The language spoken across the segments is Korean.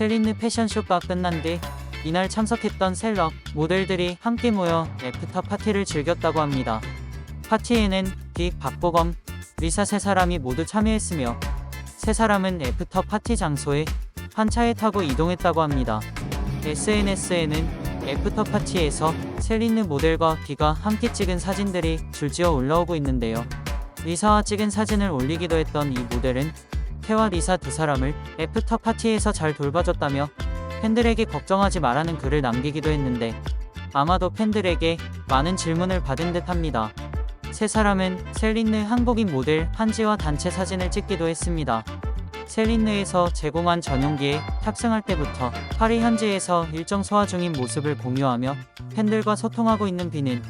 셀린느 패션쇼가 끝난 뒤 이날 참석했던 셀럽 모델들이 함께 모여 애프터 파티를 즐겼다고 합니다. 파티에는 빅, 박보검, 리사 세 사람이 모두 참여했으며 세 사람은 애프터 파티 장소에 한 차에 타고 이동했다고 합니다. SNS에는 애프터 파티에서 셀린느 모델과 비가 함께 찍은 사진들이 줄지어 올라오고 있는데요. 리사와 찍은 사진을 올리기도 했던 이 모델은 태와 리사 두 사람을 애프터 파티에서 잘 돌봐줬다며 팬들에게 걱정하지 말라는 글을 남기기도 했는데 아마도 팬들에게 많은 질문을 받은 듯 합니다. 세 사람은 셀린느 한복인 모델 한지와 단체 사진을 찍기도 했습니다. 셀린느에서 제공한 전용기에 탑승할 때부터 파리 현지에서 일정 소화 중인 모습을 공유하며 팬들과 소통하고 있는 비는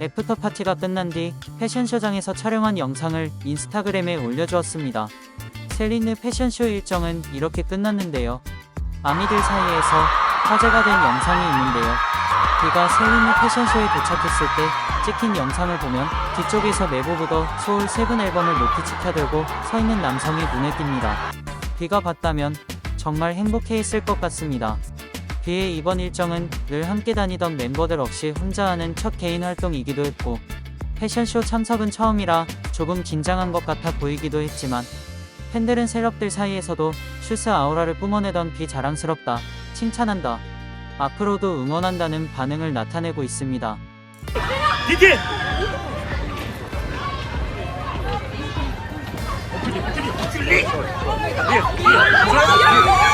애프터 파티가 끝난 뒤 패션쇼장에서 촬영한 영상을 인스타그램에 올려주었습니다. 셀린느 패션쇼 일정은 이렇게 끝났는데요. 아미들 사이에서 화제가 된 영상이 있는데요. 비가 셀린느 패션쇼에 도착했을 때 찍힌 영상을 보면 뒤쪽에서 내부부더 소울 세븐 앨범을 높이 치켜들고 서 있는 남성이 눈에 띕니다. 비가 봤다면 정말 행복해했을 것 같습니다. 비의 이번 일정은 늘 함께 다니던 멤버들 없이 혼자 하는 첫 개인 활동이기도 했고 패션쇼 참석은 처음이라 조금 긴장한 것 같아 보이기도 했지만 팬들은 셀럽들 사이에서도 슈스 아우라를 뿜어내던 비 자랑스럽다, 칭찬한다, 앞으로도 응원한다는 반응을 나타내고 있습니다. 디디! 예, 예.